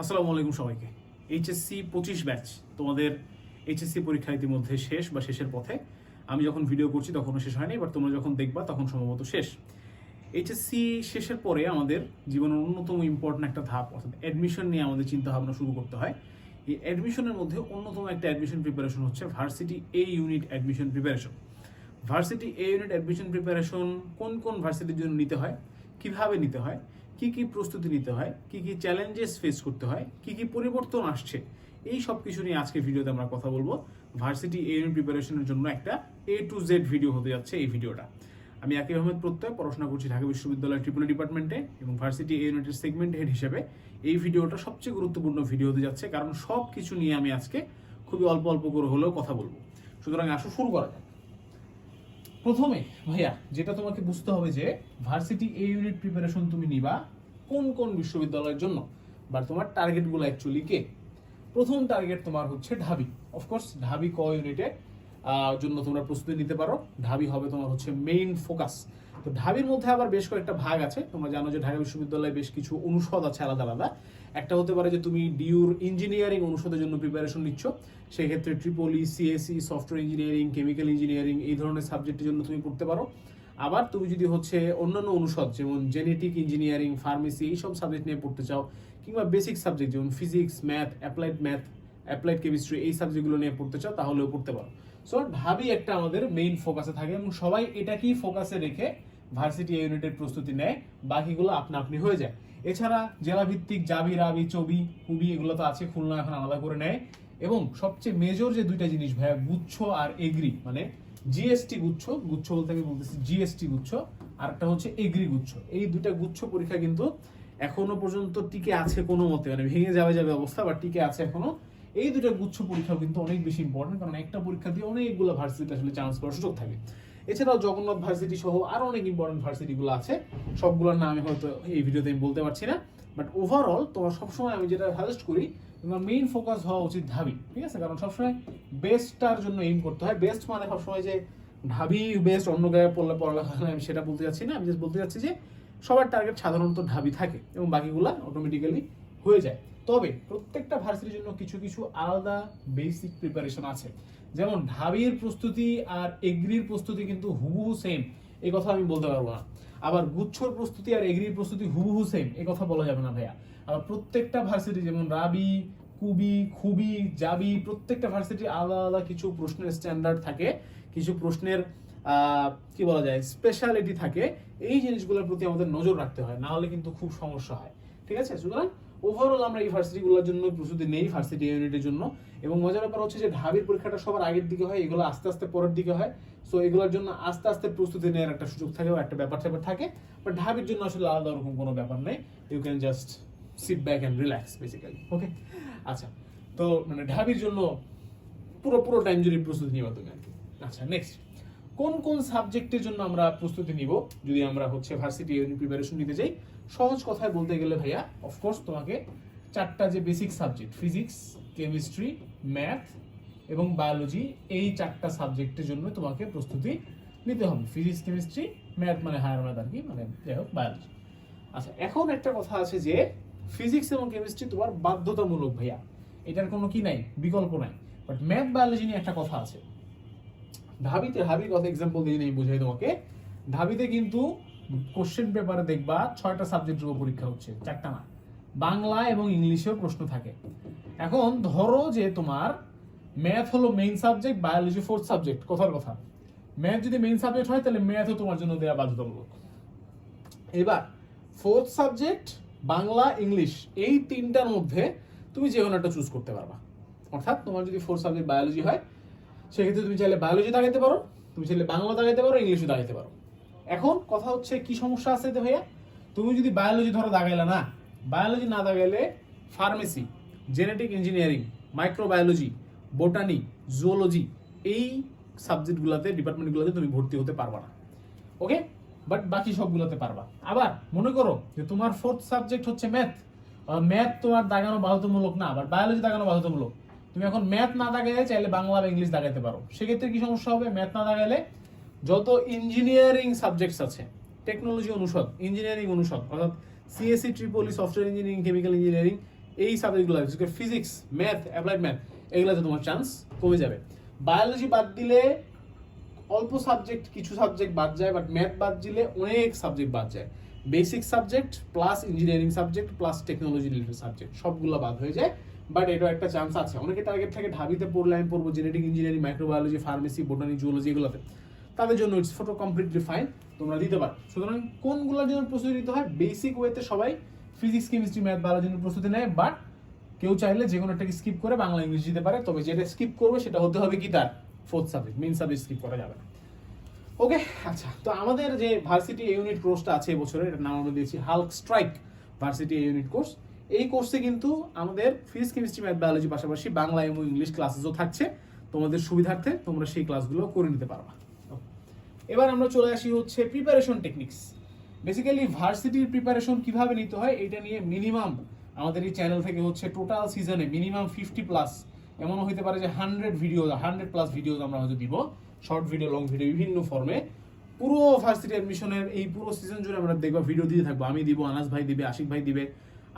আসসালামু আলাইকুম সবাইকে। এইচএসসি পঁচিশ ব্যাচ তোমাদের এইচএসসি পরীক্ষা ইতিমধ্যে শেষ বা শেষের পথে। আমি যখন ভিডিও করছি তখনও শেষ হয়নি বাট তোমরা যখন দেখবা তখন সম্ভবত শেষ। এইচএসসি শেষের পরে আমাদের জীবনের অন্যতম ইম্পর্টেন্ট একটা ধাপ, অর্থাৎ অ্যাডমিশন নিয়ে আমাদের চিন্তা ভাবনা শুরু করতে হয়। এই অ্যাডমিশনের মধ্যে অন্যতম একটা অ্যাডমিশন প্রিপারেশন হচ্ছে varsity A unit admission preparation varsity A unit admission preparation কোন কোন ভার্সিটির জন্য নিতে হয়, কীভাবে নিতে হয় কি কি প্রস্তুতি নিতে হয়, কি কি চ্যালেঞ্জেস ফেস করতে হয়, কি কি পরিবর্তন আসছে, এই সব কিছু নিয়ে আজকে ভিডিওতে আমরা কথা বলব। ভার্সিটি এ ইউনিট প্রিপারেশনের জন্য একটা এ টু জেড ভিডিও হতে যাচ্ছে এই ভিডিওটা। আমি আকিব আহমেদ প্রত্যয়, পড়াশোনা করছি ঢাকা বিশ্ববিদ্যালয়ের ট্রিপল ডিপার্টমেন্টে এবং ভার্সিটি এ ইউনিটের সেগমেন্ট হেড হিসেবে। এই ভিডিওটা সবচেয়ে গুরুত্বপূর্ণ ভিডিও হতে যাচ্ছে, কারণ সব কিছু নিয়ে আমি আজকে খুবই অল্প অল্প করে হলেও কথা বলব। সুতরাং আসো, শুরু করা যাক। প্রথমে, ভাইয়া, যেটা তোমাকে বুঝতে হবে যে ভার্সিটি এ ইউনিট প্রিপারেশন তুমি নিবা কোন কোন বিশ্ববিদ্যালয়ের জন্য বা তোমার টার্গেটগুলো অ্যাকচুয়ালি কে? প্রথম টার্গেট তোমার হচ্ছে ঢাবি। অফকোর্স ঢাবি ক ইউনিটে জন্য তোমরা প্রস্তুতি নিতে পারো। ঢাবি হবে তোমার হচ্ছে মেইন ফোকাস তো ঢাবির মধ্যে আবার বেশ কয়েকটা ভাগ আছে। তোমরা জানো যে ঢাকা বিশ্ববিদ্যালয়ে বেশ কিছু অনুষদ আছে আলাদা আলাদা। একটা হতে পারে যে তুমি ডিউর ইঞ্জিনিয়ারিং অনুষদের জন্য প্রিপারেশন নিচ্ছ। সেক্ষেত্রে triple E CSE software engineering chemical engineering এই ধরনের সাবজেক্টের জন্য তুমি পড়তে পারো। আবার তুমি যদি হচ্ছে অন্যান্য অনুষদ, যেমন জেনেটিক ইঞ্জিনিয়ারিং ফার্মেসি এইসব সাবজেক্ট নিয়ে পড়তে চাও, কিংবা বেসিক সাবজেক্ট যেমন physics math applied math applied chemistry এই সাবজেক্টগুলো নিয়ে পড়তে চাও, তাহলেও পড়তে পারো। সো ঢাবি একটা আমাদের মেইন ফোকাসে থাকে এবং সবাই এটাকেই ফোকাসে রেখে ভার্সিটি ইউনিটের প্রস্তুতি নেয়, বাকিগুলো আপনা আপনি হয়ে যায়। এছাড়া জেলা ভিত্তিক জাবি, রাবি, চবি, কুবি এগুলো তো আছে, খুলনা এখন আলাদা করে নেয়। এবং সবচেয়ে মেজর যে দুইটা জিনিস ভাইয়া, গুচ্ছ আর এগ্রি মানে জিএসটি গুচ্ছ গুচ্ছ বলতে আমি বলতেছি জিএসটি গুচ্ছ আর একটা হচ্ছে এগ্রি গুচ্ছ। এই দুইটা গুচ্ছ পরীক্ষা কিন্তু এখনও পর্যন্ত টিকে আছে কোনো মতে মানে ভেঙে যাবে যাবে অবস্থা বা টিকে আছে এখনও। এই দুটো গুচ্ছ পরীক্ষাও কিন্তু অনেক বেশি ইম্পর্টেন্ট কারণ একটা পরীক্ষা দিয়ে অনেকগুলো ভার্সিটিতে আসলে চান্স পাওয়ার সুযোগ থাকে। এছাড়াও জগন্নাথ ভার্সিটি সহ আরও অনেক ইম্পর্টেন্ট ভার্সিটিগুলো আছে। সবগুলোর নাম আমি হয়তো এই ভিডিওতে আমি বলতে পারছি না। বাট ওভারঅল তোমার সবসময় আমি যেটা সাজেস্ট করি, তোমার মেইন ফোকাস হওয়া উচিত ঢাবি, ঠিক আছে? কারণ সবসময় বেস্টটার জন্য এইম করতে হয়। বেস্ট মানে সবসময় যে ঢাবি বেস্ট অন্য জায়গায় পড়লে পড়ালেখা আমি সেটা বলতে যাচ্ছি না। আমি জাস্ট বলতে যাচ্ছি যে সবার টার্গেট সাধারণত ঢাবি থাকে এবং বাকিগুলা অটোমেটিক্যালি হয়ে যায়। তবে প্রত্যেকটা ভার্সিটির জন্য কিছু কিছু আলাদা বেসিক প্রিপারেশন আছে। যেমন ঢাবির প্রস্তুতি আর এগ্রির প্রস্তুতি কিন্তু হুবহু সেম এই কথা আমি বলতে পারব না। আবার গুচ্ছর প্রস্তুতি আর এগ্রির প্রস্তুতি হুবহু সেম এই কথা বলা যাবে না ভাইয়া। আবার প্রত্যেকটা ভার্সিটি, যেমন রাবি, কুবি, খুবি, জাবি, প্রত্যেকটা ভার্সিটি আলাদা আলাদা কিছু প্রশ্নের স্ট্যান্ডার্ড থাকে, কিছু প্রশ্নের কি বলা যায় স্পেশালিটি থাকে। এই জিনিসগুলোর প্রতি আমাদের নজর রাখতে হয়, না হলে কিন্তু খুব সমস্যা হয়। ঠিক আছে, সুতরাং ওভারঅল আমরা এই ভার্সিটিগুলোর জন্য প্রস্তুতি নেই ভার্সিটি ইউনিটের জন্য। এবং মজার ব্যাপার হচ্ছে যে ঢাবির পরীক্ষাটা সবার আগের দিকে হয়, এগুলো আস্তে আস্তে পরের দিকে হয়। সো এগুলোর জন্য আস্তে আস্তে প্রস্তুতি নেওয়ার একটা সুযোগ থাকে একটা ব্যাপার ট্যাপার থাকে। বাট ঢাবির জন্য আসলে আলাদা ওরকম কোনো ব্যাপার নেই। You can just sit back and relax basically okay আচ্ছা তো মানে ঢাবির জন্য পুরো পুরো টাইম জুড়ে প্রস্তুতি নিবা তুমি আর কি। আচ্ছা নেক্সট কোন কোন সাবজেক্টের জন্য আমরা প্রস্তুতি নিব, যদি আমরা হচ্ছে ভার্সিটি প্রিপারেশন নিতে যাই সহজ কথায় বলতে গেলে ভাইয়া অফকোর্স তোমাকে চারটা যে basic subject physics chemistry math এবং বায়োলজি এই চারটা সাবজেক্টের জন্য তোমাকে প্রস্তুতি নিতে হবে। ফিজিক্স কেমিস্ট্রি ম্যাথ মানে হায়ার ম্যাথ আর কি মানে যাই হোক বায়োলজি আচ্ছা এখন একটা কথা আছে যে ফিজিক্স এবং কেমিস্ট্রি তোমার বাধ্যতামূলক ভাইয়া। এটার কোনো কি নাই, বিকল্প নাই। বাট ম্যাথ বায়োলজি নিয়ে একটা কথা আছে। ঢাবিতে ঢাবির কথা এক্সাম্পল দিয়ে নেই বোঝাই তোমাকে। ঢাবিতে কিন্তু কোশ্চেন পেপারে দেখবা ছয়টা সাবজেক্টের উপর পরীক্ষা হচ্ছে, চারটা না। বাংলা এবং ইংলিশেও প্রশ্ন থাকে। এখন ধরো যে তোমার ম্যাথ হলো main subject biology fourth subject কথার কথা। ম্যাথ যদি মেইন সাবজেক্ট হয়, তাহলে ম্যাথও তোমার জন্য দেওয়া বাধ্যতামূলক। এবার ফোর্থ সাবজেক্ট বাংলা, ইংলিশ, এই তিনটার মধ্যে তুমি যে কোনো একটা চুজ করতে পারবা। অর্থাৎ তোমার যদি ফোর্থ সাবজেক্ট বায়োলজি হয়, সেক্ষেত্রে তুমি চাইলে বায়োলজি দাগাইতে পারো, তুমি চাইলে বাংলা দাগাইতে পারো, ইংলিশও দাগাইতে পারো। এখন কথা হচ্ছে কি সমস্যা আছে ভাইয়া? তুমি যদি বায়োলজি ধরো দাগাইলা না বায়োলজি না দাগাইলে pharmacy genetic engineering microbiology botany zoology এই সাবজেক্টগুলোতে ডিপার্টমেন্টগুলোতে তুমি ভর্তি হতে পারবা না। ওকে বাট বাকি সবগুলোতে পারবা। আবার মনে করো যে তোমার ফোর্থ সাবজেক্ট হচ্ছে ম্যাথ ম্যাথ তোমার দাগানো বাধ্যতামূলক না, আবার বায়োলজি দাগানো বাধ্যতামূলক। তুমি এখন ম্যাথ না দাগাইলে চাইলে বাংলা বা ইংলিশ দাগাইতে পারো। সেক্ষেত্রে কি সমস্যা হবে? ম্যাথ না দাগাইলে যত ইঞ্জিনিয়ারিং সাবজেক্টস আছে টেকনোলজি অনুষদ ইঞ্জিনিয়ারিং অনুষদ, অর্থাৎ CSE triple E software engineering chemical engineering এই সাবজেক্টগুলো ফিজিক্স ম্যাথ অ্যাপ্লাইড ম্যাথ এগুলোতে তোমার চান্স কমে যাবে। বায়োলজি বাদ দিলে অল্প সাবজেক্ট কিছু সাবজেক্ট বাদ যায় বাট ম্যাথ বাদ দিলে অনেক সাবজেক্ট বাদ যায়। Basic subject plus engineering subject plus technology related subject সবগুলো বাদ হয়ে যায়। বাট এটাও একটা চান্স আছে। অনেকে টার্গেট থাকে, ঢাবিতে পড়লে আমি পড়ব genetic engineering microbiology pharmacy botany zoology এগুলোতে। তাদের জন্য ইটস ফটো কমপ্লিটলি ফাইন তোমরা দিতে পারো। সুতরাং কোনগুলোর জন্য প্রস্তুতি নিতে হয়? বেসিক ওয়েতে সবাই ফিজিক্স কেমিস্ট্রি ম্যাথ বায়োলজির জন্য প্রস্তুতি নেয় বাট কেউ চাইলে যে কোনো একটাকে স্কিপ করে বাংলা, ইংলিশ দিতে পারে, তবে যেটা স্কিপ করবে সেটা হতে হবে কি তার? Fourth subject main subject skip করা যাবে ওকে আচ্ছা তো আমাদের যে ভার্সিটি ইউনিট কোর্সটা আছে এবছরের এটার নাম আমরা দিয়েছি hulk strike varsity unit course এই কোর্সে কিন্তু আমাদের ফিজিক্স কেমিস্ট্রি ম্যাথ বায়োলজি পাশাপাশি বাংলা এবং ইংলিশ ক্লাসেসও থাকছে। তোমাদের সুবিধার্থে তোমরা সেই ক্লাসগুলো করে নিতে পারবা। এবার আমরা চলে আসি হচ্ছে প্রিপারেশন টেকনিক্স বেসিক্যালি ভার্সিটির প্রিপারেশন কীভাবে নিতে হয়, এটা নিয়ে মিনিমাম আমাদের এই চ্যানেল থেকে হচ্ছে টোটাল সিজনে মিনিমাম ফিফটি প্লাস এমনও হতে পারে যে hundred video hundred plus video আমরা হয়তো দিব। শর্ট ভিডিও লং ভিডিও বিভিন্ন ফর্মে পুরো ভার্সিটি অ্যাডমিশনের এই পুরো সিজন জুড়ে আমরা দেখব ভিডিও দিয়ে থাকব। আমি দিব, আনাস ভাই দিবে, আশিক ভাই দিবে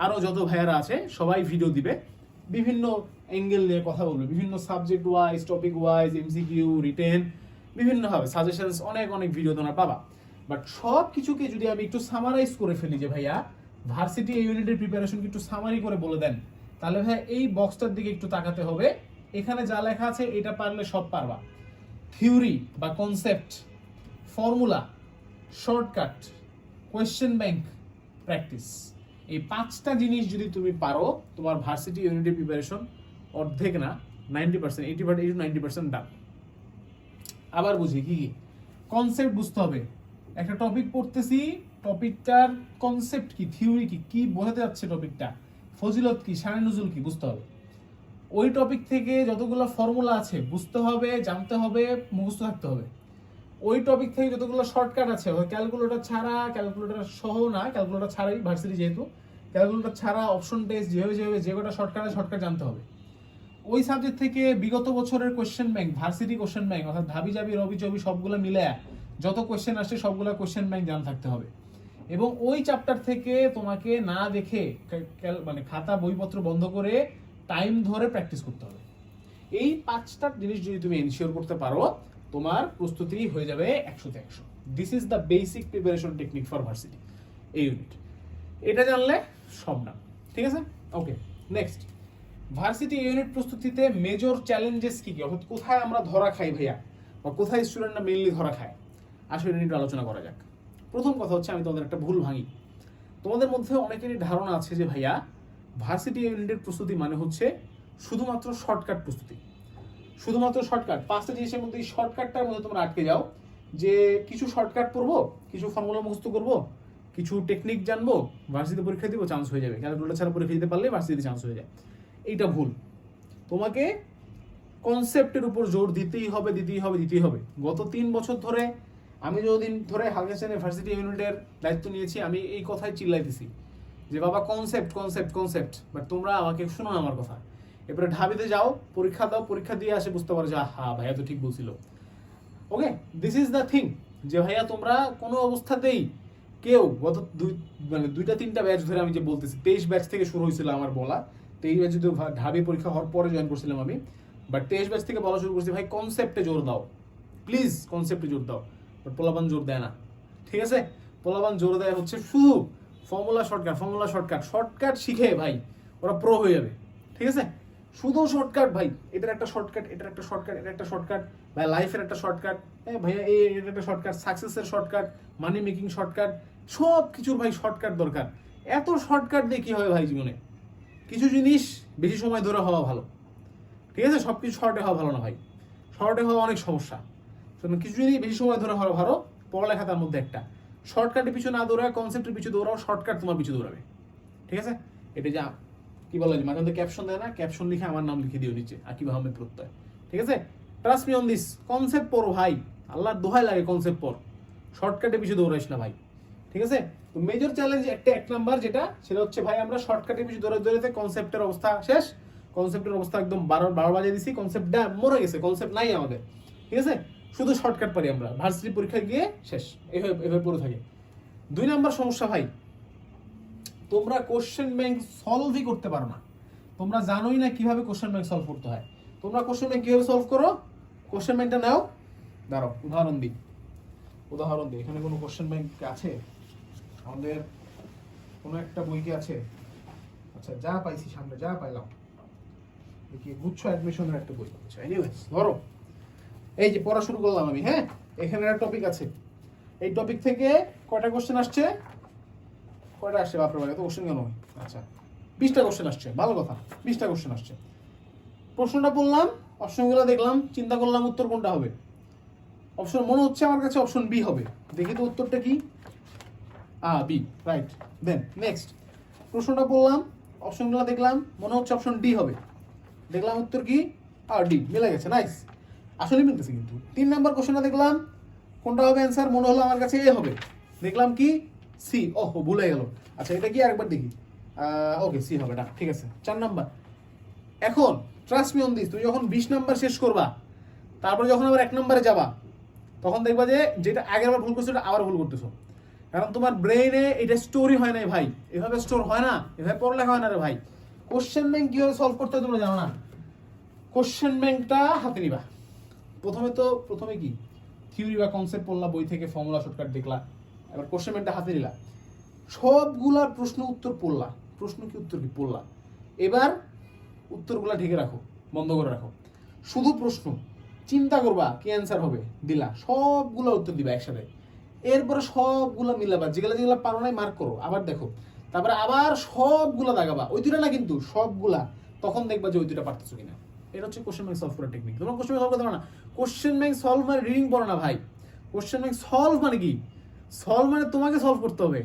আরও যত ভাইয়ারা আছে, সবাই ভিডিও দিবে। বিভিন্ন অ্যাঙ্গেল নিয়ে কথা বলবে, বিভিন্ন subject wise topic wise MCQ written বিভিন্নভাবে সাজেশনস অনেক অনেক ভিডিও তোমরা পাবা। বাট সব কিছুকে যদি আমি একটু সামারাইজ করে ফেলি যে ভাইয়া ভার্সিটি এই ইউনিটের প্রিপারেশনকে একটু সামারি করে বলে দেন, তাহলে ভাই এই বক্সটার দিকে একটু তাকাতে হবে। এখানে যা লেখা আছে, এটা পারলে সব পারবা। থিওরি বা concept formula shortcut question bank practice এই পাঁচটা জিনিস যদি তুমি পারো, তোমার ভার্সিটি ইউনিটের প্রিপারেশন অর্ধেক না ninety percent eighty eighty ninety percent done আবার বুঝি, কি কি? কনসেপ্ট বুঝতে হবে। একটা টপিক পড়তেছি টপিকটার কনসেপ্ট কি থিওরি কি কি বোঝাতে যাচ্ছে টপিকটা ফজিলত কি সারে নজুল কি, বুঝতে হবে। ওই টপিক থেকে যতগুলো ফর্মুলা আছে, বুঝতে হবে, জানতে হবে, মুখস্থ থাকতে হবে। ওই টপিক থেকে যতগুলো শর্টকাট আছে ক্যালকুলেটর ছাড়া ক্যালকুলেটর সহ না ক্যালকুলেটর ছাড়াই ভার্সিটি যেহেতু ক্যালকুলেটর ছাড়া অপশন টেস্ট যেভাবে যেভাবে, যে কটা শর্টকাট শর্টকাট জানতে হবে। ওই সাবজেক্ট থেকে বিগত বছরের question bank varsity question bank অর্থাৎ ধাবি জাবি, রবি চবি সবগুলো মিলে যত কোশ্চেন আসছে সবগুলো কোশ্চেন ব্যাংক জানা থাকতে হবে। এবং ওই চ্যাপ্টার থেকে তোমাকে না দেখে মানে খাতা, বইপত্র বন্ধ করে টাইম ধরে প্র্যাকটিস করতে হবে। এই পাঁচটা জিনিস যদি তুমি এনশিওর করতে পারো, তোমার প্রস্তুতি হয়ে যাবে একশোতে একশো। This is the basic preparation technique for varsity এই ইউনিট এটা জানলে সব না। ঠিক আছে? ওকে নেক্সট ভার্সিটি ইউনিট প্রস্তুতিতে মেজর চ্যালেঞ্জেস কি কি? অর্থাৎ কোথায় আমরা ধরা খাই ভাইয়া? বা কোথায় স্টুডেন্টরা মেনলি ধরা খায়? আসলে নিয়ে আলোচনা করা যাক। প্রথম কথা হচ্ছে, আমি তোমাদের একটা ভুল ভাঙি। তোমাদের মধ্যে অনেকেরই ধারণা আছে যে ভাইয়া ভার্সিটি ইউনিটের প্রস্তুতি মানে হচ্ছে শুধুমাত্র শর্টকাট প্রস্তুতি। শুধুমাত্র শর্টকাট পাঁচটা জিনিসের মধ্যে এই শর্টকাটটার মধ্যে তোমরা আটকে যাও যে কিছু শর্টকাট পড়ব, কিছু ফর্মুলা মুখস্থ করব, কিছু টেকনিক জানব ভার্সিটি পরীক্ষা দিব চান্স হয়ে যাবে। ক্যালকুলেটর ছাড়া পরীক্ষা দিতে পারলে ভার্সিটিতে চান্স হয়ে যায়। এইটা ভুল। তোমাকে কনসেপ্টের উপর জোর দিতেই হবে দিতেই হবে দিতেই হবে। গত তিন বছর ধরে আমি যতদিন ধরে হালকেশন ইউনিভার্সিটি ইউনিটের দায়িত্ব নিয়েছি, আমি এই কথাই চিল্লাইতেছি যে, বাবা কনসেপ্ট কনসেপ্ট কনসেপ্ট বাট তোমরা আমাকে শোনো আমার কথা। এবারে ঢাবিতে যাও, পরীক্ষা দাও, পরীক্ষা দিয়ে আসে বুঝতে পারো যে হা ভাইয়া তো ঠিক বলছিল। Okay this is the thing যে, ভাইয়া, তোমরা কোনো অবস্থাতেই কেউ গত দুই মানে দুইটা, তিনটা ব্যাচ ধরে আমি যে বলতেছি, তেইশ ব্যাচ থেকে শুরু হয়েছিল আমার বলা। তেইশ ব্যাচ যদি ঢাবি পরীক্ষা হওয়ার পরে জয়েন করছিলাম আমি বাট তেইশ ব্যাচ থেকে বলা শুরু করছি, ভাই কনসেপ্টে জোর দাও। প্লিজ কনসেপ্টে জোর দাও। বাট পোলাপান জোর দেয় না। ঠিক আছে? পোলাপান জোর দেয় হচ্ছে শুধু formula shortcut formula shortcut shortcut শিখে, ভাই, ওরা প্রো হয়ে যাবে। ঠিক আছে? শুধু শর্টকাট ভাই এটার একটা শর্টকাট এটার একটা শর্টকাট এটা একটা শর্টকাট ভাই লাইফের একটা শর্টকাট হ্যাঁ ভাইয়া, এই এটা একটা শর্টকাট সাকসেসের শর্টকাট মানি মেকিং শর্টকাট সব কিছুর ভাই শর্টকাট দরকার। এত শর্টকাট দিয়ে কী হবে ভাই, জীবনে? কিছু জিনিস বেশি সময় ধরে হওয়া ভালো। ঠিক আছে? সব কিছু শর্টে হওয়া ভালো না ভাই। শর্টে হওয়া অনেক সমস্যা। কিছু জিনিস বেশি সময় ধরে হওয়া ভালো, পড়ালেখা তার মধ্যে একটা। শর্টকাটের পিছু না দৌড়ায় কনসেপ্টের পিছু দৌড়াও শর্টকাট তোমার পিছু দৌড়াবে। ঠিক আছে? এটা যা, কি বলা যায় মাঝে ক্যাপশন দেয় না? ক্যাপশন লিখে আমার নাম লিখে দিও নিচে, আকিব আহমেদ প্রত্যয়। ঠিক আছে? Trust me on this concept পড়ো ভাই। আল্লাহর দোহাই লাগে কনসেপ্ট পড়। শর্টকাটে পিছু দৌড়াইস না ভাই। ঠিক আছে? তো মেজর চ্যালেঞ্জ একটা, এক নাম্বার যেটা, সেটা হচ্ছে ভাই আমরা শর্টকাটে পিছু দৌড়ে দৌড়াতে কনসেপ্টের অবস্থা শেষ। কনসেপ্টের অবস্থা একদম বারো বারো বাজে দিছি কনসেপ্ট ডা মরে গেছে কনসেপ্ট নাই আমাদের। ঠিক আছে? শুধু শর্টকাট পারি আমরা ভার্সিটি পরীক্ষায় গিয়ে শেষ, এভাবে এভাবে পড়ে থাকে। দুই নাম্বার সমস্যা ভাই, তোমরা কোশ্চেন ব্যাংক সলভই করতে পারো না। তোমরা জানোই না কীভাবে কোশ্চেন ব্যাংক সলভ করতে হয়। তোমরা কোশ্চেন ব্যাংক কীভাবে সলভ করো? কোশ্চেন ব্যাংকটা নাও। দাঁড়াও, উদাহরণ দিই। উদাহরণ দিই, এখানে কোনো কোশ্চেন ব্যাংক আছে? আমাদের কোনো একটা বই কি আছে? আচ্ছা যা পাইছি সামনে, যা পাইলাম। দেখি গুচ্ছ অ্যাডমিশনের একটা বই? আচ্ছা এনিওয়েজ ধরো। এই যে পড়া শুরু করলাম আমি হ্যাঁ? এখানে একটা টপিক আছে। এই টপিক থেকে কয়টা কোশ্চেন আসছে? কয়টা আসছে বাপরে বাবা এত কোশ্চেন কেন আচ্ছা বিশটা কোশ্চেন আসছে, ভালো কথা, বিশটা কোশ্চেন আসছে। প্রশ্নটা বললাম অপশনগুলো দেখলাম, চিন্তা করলাম উত্তর কোনটা হবে। অপশন মনে হচ্ছে আমার কাছে অপশন বি হবে। দেখি তো উত্তরটা কি? আ বি রাইট দেন নেক্সট প্রশ্নটা বললাম, অপশনগুলো দেখলাম, মনে হচ্ছে অপশন ডি হবে। দেখলাম উত্তর কি? আর ডি মিলে গেছে নাইস আসলে মিলতেছে কিন্তু। তিন নাম্বার কোশ্চেনটা দেখলাম, কোনটা হবে অ্যান্সার মনে হলো আমার কাছে এ হবে। দেখলাম কি? সি ওহো, ভুলে গেল। আচ্ছা এটা কি আরেকবার দেখি? ওকে সি হবে না ঠিক আছে। চার নাম্বার। এখন ট্রাস্ট মি অন দিস তুমি যখন বিশ নাম্বার শেষ করবা, তারপরে যখন আবার এক নম্বরে যাবা, তখন দেখবা যে, যেটা আগের বার ভুল করছ এটা আবার ভুল করতেছো। কারণ তোমার ব্রেইনে এটা স্টোরি হয় না ভাই। এভাবে স্টোর হয় না, এভাবে পড়ালেখা হয় না রে ভাই। কোশ্চেন ব্যাংক কীভাবে সলভ করতে তোমরা জানো না? কোশ্চেন ব্যাংকটা হাতে নিবা। প্রথমে তো, প্রথমে কি? থিওরি বা কনসেপ্ট পড়লা, বই থেকে ফর্মুলা শর্টকাট দেখলা। এবার কোশ্চেন ব্যাংকটা হাতে নিলা। সবগুলার প্রশ্ন উত্তর পড়লা। প্রশ্ন কি, উত্তর কি? পড়লা। এবার উত্তরগুলা ঢেকে রাখো, বন্ধ করে রাখো। শুধু প্রশ্ন। চিন্তা করবা কি অ্যান্সার হবে? দিলা। সবগুলো উত্তর দিবা একসাথে। এরপরে সবগুলো মিলাবা, যেগুলো যেগুলো পারো নাই মার্ক করো, আবার দেখো। তারপরে আবার সবগুলা দাগাবা ওই দুটা না কিন্তু, সবগুলা, তখন দেখবা যে ওই দুটা পারতেছো কিনা। এটা হচ্ছে কোশ্চেন ব্যাংক সলভ করার টেকনিক তোমরা কোশ্চেন সলভ করতে না। কোশ্চেন ব্যাংক সলভ মানে রিডিং পড়ো না ভাই। কোশ্চেন ব্যাংক সলভ মানে কি? সলভ মানে তোমাকে সলভ করতে হবে।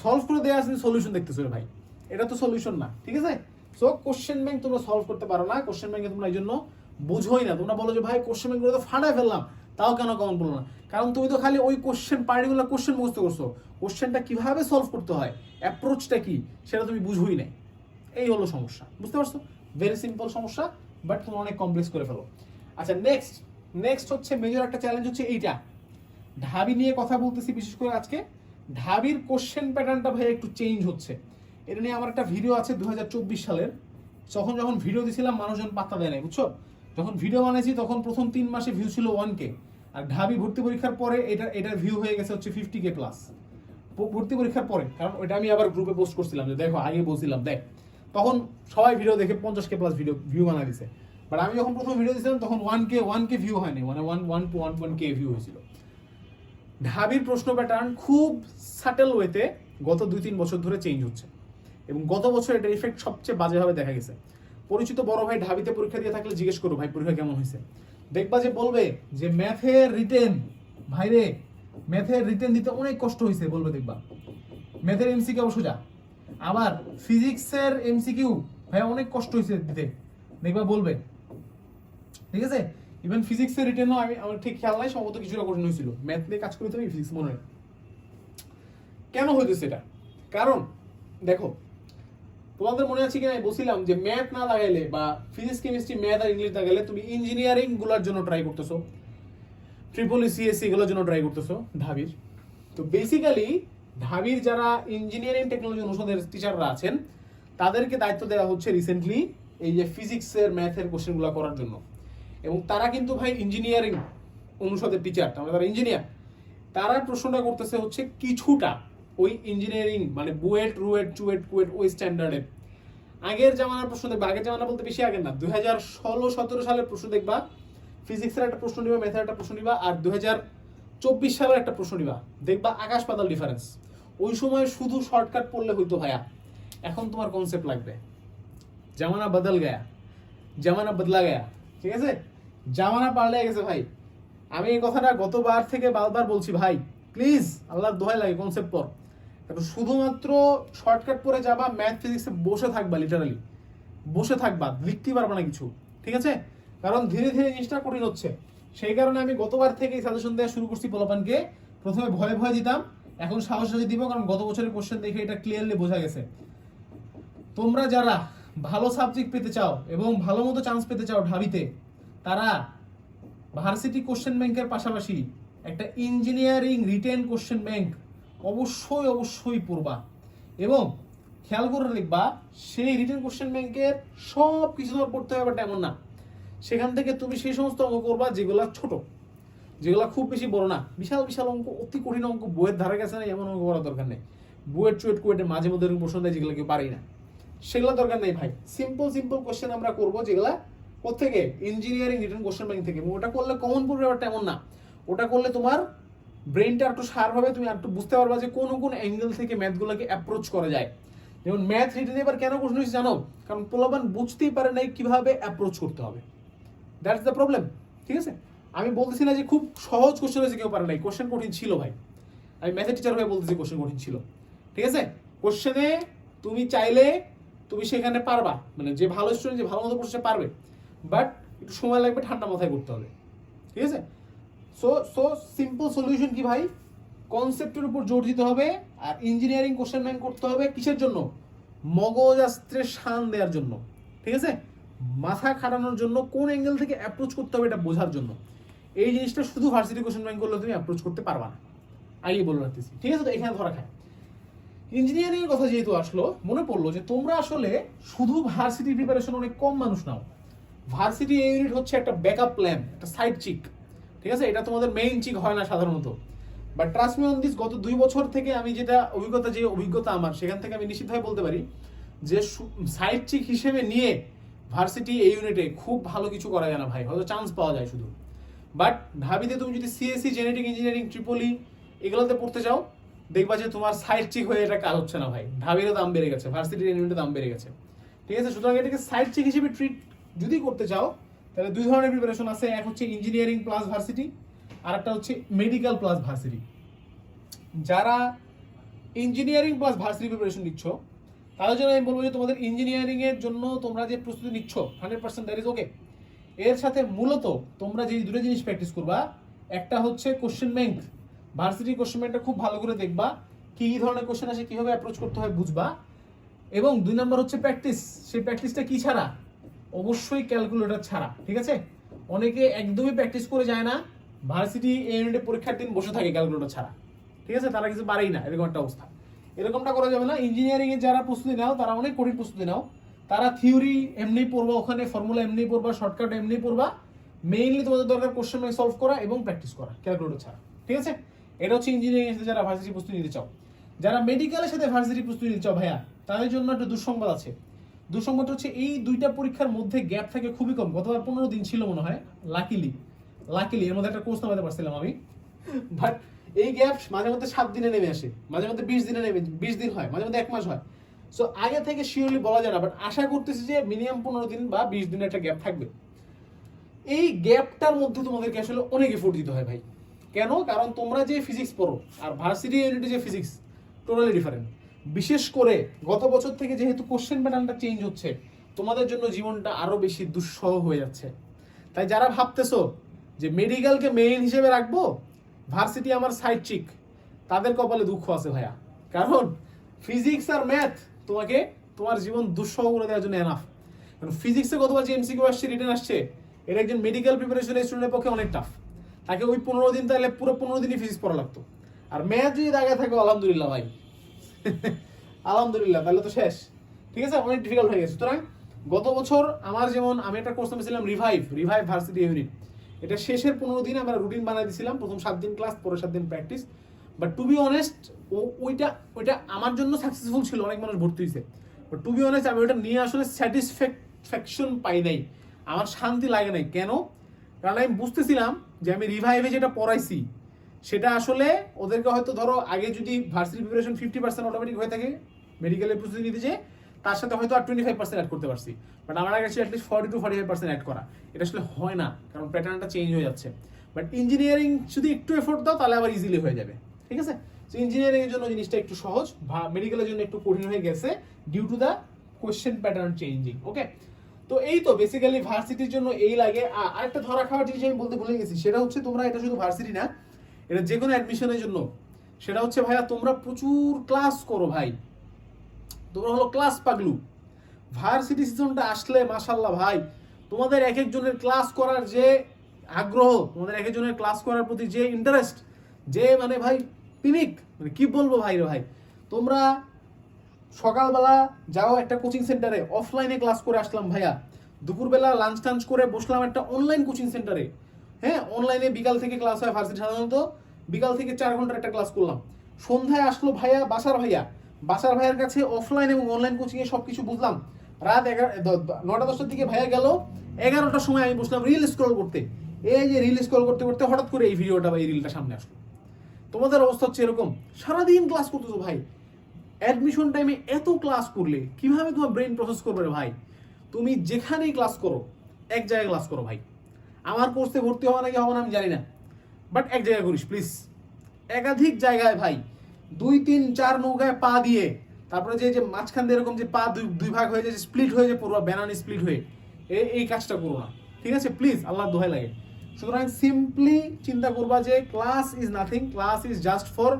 সলভ করে দেওয়া আছে সলিউশন দেখতেছো ভাই। এটা তো সলিউশন না, ঠিক আছে? সো কোশ্চেন ব্যাংক তোমরা সলভ করতে পারো না। কোশ্চেন ব্যাংকে তোমরা এই জন্য বুঝোই না। তোমরা বলো যে, ভাই কোশ্চেন ব্যাংক তো ফাটায় ফেললাম। তাও কেন কমন বলো না? কারণ তুমি তো খালি ওই কোশ্চেন পার্টিকুলার কোশ্চেন মুখস্থ করছ। কোশ্চেনটা কীভাবে সলভ করতে হয়? অ্যাপ্রোচটা কি? সেটা তুমি বুঝোই নাই। এই হলো সমস্যা। বুঝতে পারছ? ভেরি সিম্পল সমস্যা বাট তুমি অনেক কমপ্লেক্স করে ফেলো। আচ্ছা নেক্সট নেক্সট হচ্ছে মেজর একটা চ্যালেঞ্জ হচ্ছে এইটা। ঢাবি নিয়ে কথা বলতেছি বিশেষ করে আজকে। ঢাবির কোশ্চেন প্যাটার্নটা ভাই একটু চেঞ্জ হচ্ছে। এটা নিয়ে আমার একটা ভিডিও আছে দু হাজার চব্বিশ সালের। তখন যখন ভিডিও দিছিলাম, মানুষজন পাত্তা দেয় নাই, বুঝছ? যখন ভিডিও বানিয়েছি তখন প্রথম তিন মাসে ভিউ ছিল ওয়ান কে আর ঢাবি ভর্তি পরীক্ষার পরে এটা, এটার ভিউ হয়ে গেছে হচ্ছে ফিফটি কে প্লাস ভর্তি পরীক্ষার পরে, কারণ ওটা আমি আবার গ্রুপে পোস্ট করছিলাম যে দেখো, আগে বলছিলাম, দেখ। তখন সবাই ভিডিও দেখে পঞ্চাশ কে প্লাস ভিডিও ভিউ বানা দিছে। বাট আমি যখন প্রথম ভিডিও দিয়েছিলাম তখন one K one K view হয়নি। মানে one one two one one K view হয়েছিল। ঢাবির প্রশ্ন প্যাটার্ন খুব সাটেল ওয়েতে গত দুই তিন বছর ধরে চেঞ্জ হচ্ছে। এবং গত বছর এটার ইফেক্ট সবচেয়ে বাজেভাবে দেখা গেছে। পরিচিত বড় ভাই ঢাবিতে পরীক্ষা দিয়ে থাকলে জিজ্ঞেস করো, ভাই, পরীক্ষা কেমন হয়েছে? দেখবা যে বলবে যে ম্যাথের রিটেন ভাইরে ম্যাথের রিটেন দিতে অনেক কষ্ট হয়েছে বলবে দেখবা। ম্যাথের এমসিকিউ সোজা। আবার ফিজিক্সের এমসিকিউ ভাই অনেক কষ্ট হয়েছে দিতে। দেখবা বলবে। ঠিক আছে? ইভেন ফিজিক্সের রিটেনও আমি, আমার ঠিক খেয়াল নাই, সম্ভবত কিছুটা কঠিন হয়েছিল ম্যাথ নিয়ে কাজ করতে হবে ফিজিক্স মনে হয়। কেন হইতেছে এটা? কারণ, দেখো তোমাদের মনে আছে কিনা? আমি বলছিলাম যে ম্যাথ না লাগাইলে বা ফিজিক্স কেমিস্ট্রি ম্যাথ আর ইংলিশ লাগাইলে তুমি ইঞ্জিনিয়ারিংগুলোর জন্য ট্রাই করতেছো। ট্রিপল সিএসসি এগুলোর জন্য ট্রাই করতেছো ঢাবির তো বেসিক্যালি ঢাবির যারা ইঞ্জিনিয়ারিং টেকনোলজি অনুষদের টিচাররা আছেন, তাদেরকে দায়িত্ব দেওয়া হচ্ছে রিসেন্টলি এই যে ফিজিক্সের ম্যাথের কোশ্চেনগুলো করার জন্য। এবং তারা কিন্তু ভাই ইঞ্জিনিয়ারিং অনুষদের টিচার তারা ইঞ্জিনিয়ার তারা প্রশ্নটা করতেছে হচ্ছে কিছুটা ওই ইঞ্জিনিয়ারিং মানে বুয়েট, রুয়েট, চুয়েট, কুয়েট, ওই স্ট্যান্ডার্ডের আগের জামানার প্রশ্ন দেখবা, আগের জামানা বলতে বেশি আগের না, দুই হাজার ষোলো, সতেরো সালের প্রশ্ন দেখবা ফিজিক্সের একটা প্রশ্ন নিবা ম্যাথের একটা প্রশ্ন নিবা, আর দুই হাজার চব্বিশ সালের একটা প্রশ্ন নিবা। দেখবা আকাশ পাতাল ডিফারেন্স ওই সময় শুধু শর্টকাট পড়লে হইতো ভাইয়া। এখন তোমার কনসেপ্ট লাগবে। জামানা বদল গয়া। জামানা বদলা গয়া। ঠিক আছে? জামানা পাল্টে গেছে ভাই। আমি এই কথাটা গতবার থেকে বারবার বলছি ভাই। প্লিজ, আল্লাহর দোহাই লাগে কনসেপ্ট পর। কারণ শুধুমাত্র শর্টকাট পরে যাবা ম্যাথ ফিজিক্সে বসে থাকবা লিটারালি বসে থাকবা লিখতে পারবা না কিছু, ঠিক আছে? কারণ ধীরে ধীরে জিনিসটা কঠিন হচ্ছে। সেই কারণে আমি গতবার থেকে সাজেশন দেওয়া শুরু করছি পোলাপানকে। প্রথমে ভয়ে ভয়ে দিতাম, এখন সাহস সাহসে দিব, কারণ গত বছরের কোশ্চেন দেখে এটা ক্লিয়ারলি বোঝা গেছে। তোমরা যারা ভালো সাবজেক্ট পেতে চাও এবং ভালো মতো চান্স পেতে চাও ঢাবিতে, তারা ভার্সিটি কোশ্চেন ব্যাংকের পাশাপাশি একটা ইঞ্জিনিয়ারিং রিটেন কোশ্চেন ব্যাংক অবশ্যই অবশ্যই পড়বা। এবং খেয়াল করে দেখবা সেই রিটেন কোশ্চেন ব্যাংকের সব কিছু তোমার পড়তে হবে তেমন না। সেখান থেকে তুমি সেই সমস্ত অঙ্ক করবা, যেগুলো ছোট, যেগুলো খুব বেশি বড় না। বিশাল বিশাল অঙ্ক, অতি কঠিন অঙ্ক, বইয়ের ধারে গেছে না, এমন অঙ্ক করার দরকার নেই। বুয়েট চুয়েট কুয়েটের মাঝে মধ্যে প্রশ্ন দেয়, যেগুলো কেউ পারি না। সেগুলো দরকার নেই ভাই। সিম্পল সিম্পল কোশ্চেন আমরা করব, যেগুলা কোথেকে ইঞ্জিনিয়ারিং রিটার্ন কোশ্চেন ব্যাংক থেকে। ওটা করলে কমন পড়বে ব্যাপারটা এমন না। ওটা করলে তোমার ব্রেনটা একটু শার্প হবে, তুমি একটু বুঝতে পারবা যে কোন কোন অ্যাঙ্গেল থেকে ম্যাথগুলোকে অ্যাপ্রোচ করা যায়। যেমন ম্যাথ রিটেন এবার কেন প্রশ্ন হয়েছে জানো? কারণ পোলাবান বুঝতেই পারে নাই কীভাবে অ্যাপ্রোচ করতে হবে। দ্যাটস দ্য প্রবলেম ঠিক আছে? আমি বলতেছি না যে খুব সহজ কোশ্চেন হয়েছে, কেউ পারে নাই। কোশ্চেন কঠিন ছিল ভাই। আমি ম্যাথের টিচার হয়ে বলতেছি কোশ্চেন কঠিন ছিল। ঠিক আছে? কোশ্চেনে তুমি চাইলে তুমি সেখানে পারবা। মানে যে ভালো স্টুডেন্ট যে ভালো মতো করছে পারবে। বাট একটু সময় লাগবে, ঠান্ডা মাথায় করতে হবে। ঠিক আছে? সো সো সিম্পল সলিউশন কি ভাই? কনসেপ্টের উপর জোর দিতে হবে আর ইঞ্জিনিয়ারিং কোশ্চেন ব্যাংক করতে হবে কিসের জন্য? মগজাস্ত্রের শান দেওয়ার জন্য। ঠিক আছে? মাথা খাটানোর জন্য কোন অ্যাঙ্গেল থেকে অ্যাপ্রোচ করতে হবে এটা বোঝার জন্য। এই জিনিসটা শুধু ভার্সিটি কোশ্চেন ব্যাংক করলে তুমি অ্যাপ্রোচ করতে পারবা না। আগে বলে রাখতেছি। ঠিক আছে তো? এখানে ধরা খায়। ইঞ্জিনিয়ারিং এর কথা যেহেতু আসলো, মনে পড়ল যে তোমরা আসলে শুধু ভার্সিটি প্রিপারেশন অনেক কম মানুষ নাও। ভার্সিটি ইউনিট হচ্ছে একটা ব্যাকআপ প্ল্যান একটা সাইড চিক ঠিক আছে? এটা তোমাদের মেইন চিক হয় না সাধারণত। But trust me on this গত দুই বছর থেকে আমি যেটা অভিজ্ঞতা, যে অভিজ্ঞতা আমার, সেখান থেকে আমি নিশ্চিতভাবে বলতে পারি যে সাইড চিক হিসেবে নিয়ে ভার্সিটি এই ইউনিটে খুব ভালো কিছু করা যায় না ভাই। হয়তো চান্স পাওয়া যায় শুধু। বাট ঢাবিতে তুমি যদি সিএসসি জেনেটিক ইঞ্জিনিয়ারিং ট্রিপলি এগুলোতে পড়তে চাও, দেখবা যে তোমার সাইড চিক হয়ে এটা কাজ হচ্ছে না ভাই। ঢাবিরও দাম বেড়ে গেছে ভার্সিটি ইউনিটের দাম বেড়ে গেছে। ঠিক আছে? সুতরাং এটাকে সাইড চিক হিসেবে ট্রিট যদি করতে চাও তাহলে দুই ধরনের প্রিপারেশন আছে, এক হচ্ছে ইঞ্জিনিয়ারিং প্লাস ভার্সিটি আর একটা হচ্ছে মেডিকেল প্লাস ভার্সিটি যারা ইঞ্জিনিয়ারিং প্লাস ভার্সিটি প্রিপারেশন নিচ্ছ, তাদের জন্য আমি বলব যে তোমাদের ইঞ্জিনিয়ারিং এর জন্য তোমরা যে প্রস্তুতি নিচ্ছ hundred percent that is okay এর সাথে মূলত তোমরা যে দুটো জিনিস প্র্যাকটিস করবা, একটা হচ্ছে কোশ্চেন ব্যাংক ভার্সিটি কোশ্চেন ব্যাংকটা খুব ভালো করে দেখবা, কি কি ধরনের কোশ্চেন আসে, কীভাবে অ্যাপ্রোচ করতে হয় বুঝবা। এবং দুই নম্বর হচ্ছে প্র্যাকটিস সেই প্র্যাকটিসটা কি ছাড়া? অবশ্যই ক্যালকুলেটর ছাড়া, ঠিক আছে? অনেকে একদমই প্র্যাকটিস করে যায় না ভার্সিটি ইউনিটে পরীক্ষার দিন বসে থাকে ক্যালকুলেটর ছাড়া, ঠিক আছে? তারা কিছু পারেই না, এরকম একটা অবস্থা। এরকমটা করা যাবে না। ইঞ্জিনিয়ারিং এর যারা প্রস্তুতি নাও, তারা অনেক কঠিন প্রস্তুতি নাও। তারা থিওরি এমনি পড়বা, ওখানে ফর্মুলা এমনি পড়বা শর্টকাট এমনি পড়বা। মেইনলি তোমাদের দরকার কোশ্চেন ব্যাংক সলভ করা এবং প্র্যাকটিস করা ক্যালকুলেটর ছাড়া, ঠিক আছে? এটা হচ্ছে ইঞ্জিনিয়ারিং এর সাথে যারা ভার্সিটি প্রস্তুতি নিতে চাও। যারা মেডিকেলের সাথে ভার্সিটি প্রস্তুতি নিতে চাও ভাইয়া, তাদের জন্য একটা দুঃসংবাদ আছে। দুঃসংবাদটা হচ্ছে এই দুইটা পরীক্ষার মধ্যে গ্যাপ থাকে খুবই কম। গতবার পনেরো দিন ছিল মনে হয় লাকিলি লাকিলি এর মধ্যে একটা কোর্স নামাতে পারছিলাম আমি। বাট এই গ্যাপ মাঝে মধ্যে সাত দিনে নেমে আসে, মাঝে মধ্যে বিশ দিনে নেমে, বিশ দিন হয়, মাঝে মধ্যে এক মাস হয়। সো আগে থেকে শিওরলি বলা যায় না বাট আশা করতেছি যে মিনিমাম পনেরো দিন বা বিশ দিনের একটা গ্যাপ থাকবে। এই গ্যাপটার মধ্যে তোমাদেরকে আসলে অনেক এফোর্ট দিতে হয় ভাই। কেন? কারণ তোমরা যে ফিজিক্স পড়ো, আর ভার্সিটি ইউনিটে যে ফিজিক্স টোটালি ডিফারেন্ট বিশেষ করে গত বছর থেকে যেহেতু কোশ্চেন প্যাটার্নটা চেঞ্জ হচ্ছে, তোমাদের জন্য জীবনটা আরও বেশি দুঃসহ হয়ে যাচ্ছে। তাই যারা ভাবতেছো যে মেডিকেলকে মেইন হিসেবে রাখব ভার্সিটি আমার সাইড চিক তাদের কপালে দুঃখ আছে ভাইয়া। কারণ ফিজিক্স আর ম্যাথ তোমাকে তোমার জীবন দুঃসহ করে দেওয়ার জন্য এনাফ কারণ ফিজিক্সে কতবার যে এমসিকিউ আসছে রিটার্ন আসছে এটা একজন মেডিকেল প্রিপারেশনের স্টুডেন্টের পক্ষে অনেক টাফ তাকে ওই পনেরো দিন তাহলে পুরো পনেরো দিনই ফিজিক্স পড়া লাগতো। আর ম্যাথ যদি দাগে থাকে, আলহামদুলিল্লাহ ভাই। আলহামদুলিল্লাহ, তাহলে তো শেষ। ঠিক আছে, অনেক ডিফিকাল্ট হয়ে গেছে। সুতরাং গত বছর আমার যেমন, আমি একটা কোর্স নামেছিলাম রিভাইভ রিভাইভ ভার্সিটি ইউনিট এটা শেষের পনেরো দিন আমরা রুটিন বানিয়ে দিয়েছিলাম প্রথম সাত দিন ক্লাস পরের সাত দিন practice but to be honest ও, ওইটা ওইটা আমার জন্য সাকসেসফুল ছিল, অনেক মানুষ ভর্তি হয়েছে। বাট টু বি অনেস্ট আমি ওটা নিয়ে আসলে স্যাটিসফ্যাকশন পাই নাই। আমার শান্তি লাগে নাই। কেন? কারণ আমি বুঝতেছিলাম যে আমি রিভাইভে যেটা পড়াইছি সেটা আসলে ওদেরকে হয়তো ধরো আগে যদি varsity preparation fifty percent automatic হয়ে থাকে মেডিকেলের প্রস্তুতি নিতে যে তার সাথে হয়তো আর টোয়েন্টি ফাইভ পার্সেন্ট অ্যাড করতে পারছি। বাট আমার কাছে at least forty two forty five percent add করা। এটা আসলে হয় না, কারণ প্যাটার্নটা চেঞ্জ হয়ে যাচ্ছে। বাট ইঞ্জিনিয়ারিং যদি একটু এফোর্ট দাও, তাহলে আবার ইজিলি হয়ে যাবে। ঠিক আছে? তো ইঞ্জিনিয়ারিং এর জন্য জিনিসটা একটু সহজ মেডিকেলের জন্য একটু কঠিন হয়ে গেছে due to the question pattern changing okay তো এই তো বেসিক্যালি ভার্সিটির জন্য এই লাগে। আর আরেকটা ধরা খাওয়ার জিনিস আমি বলতে ভুলে গেছি, সেটা হচ্ছে তোমরা এটা শুধু ভার্সিটি না এটা যে কোনো অ্যাডমিশনের জন্য। সেটা হচ্ছে, ভাইয়া, তোমরা প্রচুর ক্লাস করো ভাই। তোমরা হলো ক্লাস পাগলু। ভার্সিটি সিজনটা আসলে মাসাল্লাহ ভাই, তোমাদের এক একজনের ক্লাস করার যে আগ্রহ, তোমাদের এক একজনের ক্লাস করার প্রতি যে ইন্টারেস্ট যে মানে ভাই পিনিক মানে কি বলব ভাই রে ভাই? তোমরা সকালবেলা যাও একটা কোচিং সেন্টারে অফলাইনে ক্লাস করে আসলাম ভাইয়া। দুপুরবেলা লাঞ্চ টাঞ্চ করে বসলাম একটা অনলাইন কোচিং সেন্টারে হ্যাঁ অনলাইনে বিকাল থেকে ক্লাস হয় ভার্সিটি সাধারণত। বিকাল থেকে চার ঘণ্টার একটা ক্লাস করলাম। সন্ধ্যায় আসলো ভাইয়া বাসার ভাইয়া। বাসার ভাইয়ার কাছে অফলাইন এবং অনলাইন কোচিংয়ে সব কিছু বুঝলাম। রাত এগারো নটা, দশটার দিকে ভাইয়া গেল। এগারোটার সময় আমি বসলাম রিল স্ক্রল করতে। এই যে রিল স্ক্রল করতে করতে হঠাৎ করে এই ভিডিওটা বা এই রিলটা সামনে আসলো। তোমাদের অবস্থা হচ্ছে এরকম। সারাদিন ক্লাস করতেছো ভাই। অ্যাডমিশন টাইমে এত ক্লাস করলে কীভাবে তোমার ব্রেন প্রসেস করবে ভাই? তুমি যেখানেই ক্লাস করো, এক জায়গায় ক্লাস করো ভাই। আমার কোর্সে ভর্তি হওয়া নাকি হব না আমি জানি না। বাট এক জায়গায় করিস প্লিজ একাধিক জায়গায় ভাই, দুই, তিন, চার নৌকায় পা দিয়ে, তারপরে যে যে মাঝখান দিয়ে এরকম যে পা দুই দুই ভাগ হয়ে যায় স্প্লিট হয়ে যায় পুরো ব্যানানি স্প্লিট হয়ে এই এই কাজটা করো না। ঠিক আছে? প্লিজ আল্লাহ দোহাই লাগে। সুতরাং সিম্পলি চিন্তা করবা যে class is nothing class is just for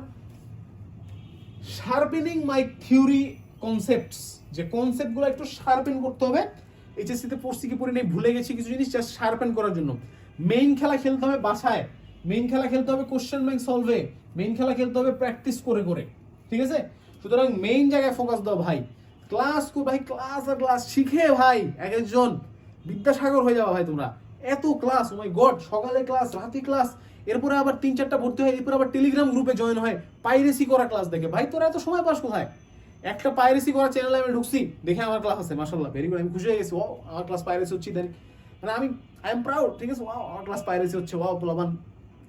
sharpening my theory concepts যে কনসেপ্টগুলো একটু শার্পেন করতে হবে এইচএসসিতে পড়ছি কি পড়ি নেই, ভুলে গেছি কিছু জিনিস জাস্ট শার্পেন করার জন্য। মেইন খেলা খেলতে হবে বাসায়। মেইন খেলা খেলতে হবে কোশ্চেন ব্যাংক সলভে মেইন খেলা খেলতে হবে প্র্যাকটিস করে করে। ঠিক আছে? সুতরাং মেইন জায়গায় ফোকাস দাও ভাই। ক্লাস কো ভাই ক্লাস আর ক্লাস শিখে ভাই, এক একজন। বিদ্যাসাগর হয়ে যাবে ভাই তোমরা। এত ক্লাস ও মাই গড সকালে ক্লাস রাতে ক্লাস এরপরে আবার তিন চারটা ভর্তি হয়, এরপর আবার টেলিগ্রাম গ্রুপে জয়েন হয়। পাইরেসি করা ক্লাস দেখে। ভাই, তোরা এত সময় পাস কোথায়? একটা পাইরেসি করা চ্যানেলে আমি ঢুকছি, দেখে আমার ক্লাস আছে মাসাল্লাহ ভেরি গুড আমি খুশি হয়ে গেছি ও আমার ক্লাস পাইরেসি হচ্ছে দেন মানে আমি আই এম প্রাউড ঠিক আছে ওয়াও আমার ক্লাস পাইরেসি হচ্ছে ওয়াও পোলাবান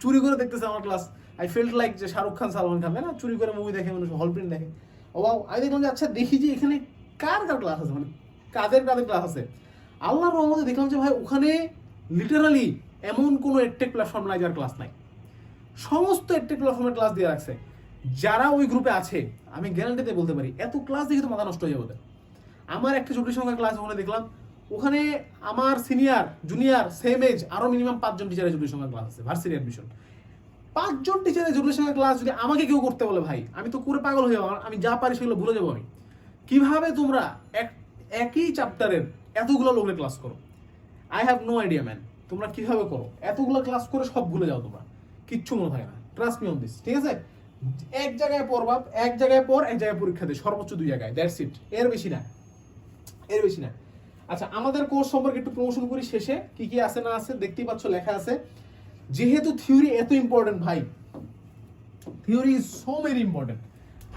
চুরি করে দেখতেছে আমার ক্লাস আই ফিল্ড লাইক যে শাহরুখ খান, সালমান খান না? চুরি করে মুভি দেখে মানুষ হল প্রিন্ট দেখে। ও ওয়াও আমি দেখলাম যে আচ্ছা দেখি যে এখানে কার কার ক্লাস আছে মানে কাদের কাদের ক্লাস আছে। আল্লাহর রহমতে দেখলাম যে, ভাই, ওখানে লিটারালি এমন কোনো একটেক প্ল্যাটফর্ম নাই যার ক্লাস নাই। সমস্ত একটি প্ল্যাটফর্মের ক্লাস দিয়ে রাখছে। যারা ওই গ্রুপে আছে, আমি গ্যারান্টিতে বলতে পারি, এত ক্লাস দেখে তো মাথা নষ্ট হয়ে যাবে আমার একটা জটিল সংখ্যা ক্লাস ওখানে দেখলাম, ওখানে আমার সিনিয়র জুনিয়র সেম এজ আরও মিনিমাম পাঁচজন টিচারের জটিল সংখ্যা ক্লাস আছে ভার্সিটি অ্যাডমিশন পাঁচজন টিচারের জটিল সংখ্যা ক্লাস যদি আমাকে কেউ করতে বলে, ভাই, আমি তো করে পাগল হয়ে যাব আমি যা পারি সেগুলো ভুলে যাব আমি। কীভাবে তোমরা এক একই চ্যাপ্টারের এতগুলো লোকের ক্লাস করো? I have no idea man তোমরা কীভাবে করো? এতগুলো ক্লাস করে সব ভুলে যাও তোমরা। কিচ্ছু মনে থাকে না। ট্রাস্ট মি অন দিস ঠিক আছে? এক জায়গায় পড়বা এক জায়গায় পর এক জায়গায় পরীক্ষা দে সর্বোচ্চ দুই জায়গায় দ্যাটস ইট এর বেশি না, এর বেশি না। আচ্ছা আমাদের কোর্স সম্পর্কে একটু প্রমোশন করি শেষে, কি কি আছে না আছে, দেখতেই পাচ্ছ, লেখা আছে, যেহেতু থিওরি এত ইম্পর্টেন্ট ভাই theory is so very important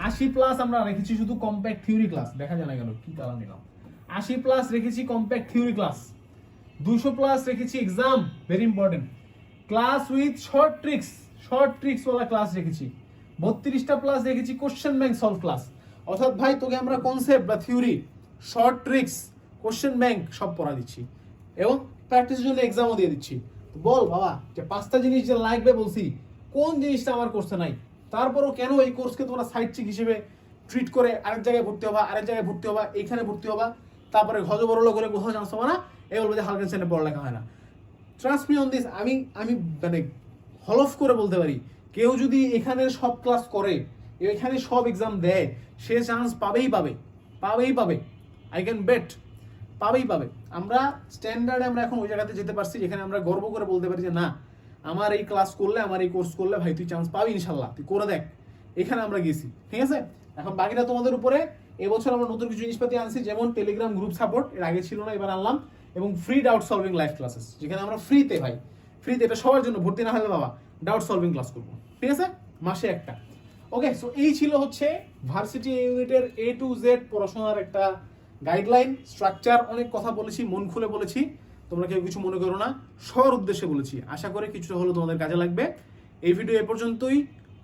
আশি প্লাস আমরা রেখেছি শুধু কম্প্যাক্ট থিওরি ক্লাস দেখা যায় না কেন, কি কালার নিলাম। আশি প্লাস রেখেছি কম্প্যাক্ট থিওরি ক্লাস দুইশো প্লাস রেখেছি exam very important class with short tricks short tricks ওয়ালা ক্লাস রেখেছি। বত্রিশটা প্লাস রেখেছি কোশ্চেন ব্যাংক সলভ ক্লাস অর্থাৎ ভাই, তোকে আমরা কনসেপ্ট বা theory short tricks question bank সব পড়া দিচ্ছি এবং প্র্যাকটিসের জন্য এক্সামও দিয়ে দিচ্ছি। বল বাবা, যে পাঁচটা জিনিস যে লাগবে বলছি, কোন জিনিসটা আমার কোর্সে নাই? তারপরও কেন এই কোর্সকে তোমরা সাইড চিক হিসেবে ট্রিট করে আরেক জায়গায় ভর্তি হবা, আরেক জায়গায় ভর্তি হবা এখানে ভর্তি হবা, তারপরে বড় করে কোথাও জানতে হবে না এ বলবে যে হালকা সেন্টে পড়ালেখা হয় না। ট্রাস্ট মি অন দিস আমি আমি মানে হলফ করে বলতে পারি কেউ যদি এখানে সব ক্লাস করে, এখানে সব এক্সাম দেয়, সে চান্স পাবেই পাবে পাবেই পাবে আই ক্যান বেট পাবেই পাবে। আমরা স্ট্যান্ডার্ডে আমরা এখন ওই জায়গাতে যেতে পারছি যেখানে আমরা গর্ব করে বলতে পারি যে, না, আমার এই ক্লাস করলে, আমার এই কোর্স করলে ভাই, তুই চান্স পাবি ইনশাল্লাহ, তুই করে দেখ। এখানে আমরা গেছি, ঠিক আছে? এখন বাকিটা তোমাদের উপরে, এবছর আমরা নতুন কিছু জিনিসপাতি আনছি, যেমন টেলিগ্রাম গ্রুপ সাপোর্ট এর আগে ছিল না, এবার আনলাম, এবং free doubt solving live classes যেখানে আমরা ফ্রিতে ভাই ফ্রিতে এটা সবার জন্য, ভর্তি না হলে বাবা। ডাউট সলভিং ক্লাস করব। ঠিক আছে? মাসে একটা। ওকে সো এই ছিল হচ্ছে ভার্সিটি ইউনিটের এ টু জেড পড়াশোনার একটা গাইডলাইন স্ট্রাকচার অনেক কথা বলেছি, মন খুলে বলেছি। তোমরা কেউ কিছু মনে করো না, সবার উদ্দেশ্যে বলেছি। আশা করি কিছুটা হলেও তোমাদের কাজে লাগবে। এই ভিডিও এ পর্যন্তই।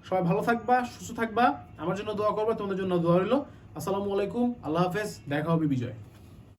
সবাই ভালো থাকবা, সুস্থ থাকবা। আমার জন্য দোয়া করবা, তোমাদের জন্য দোয়া রইল। আসসালামু আলাইকুম, আল্লাহ হাফেজ, দেখা হবে বিজয়।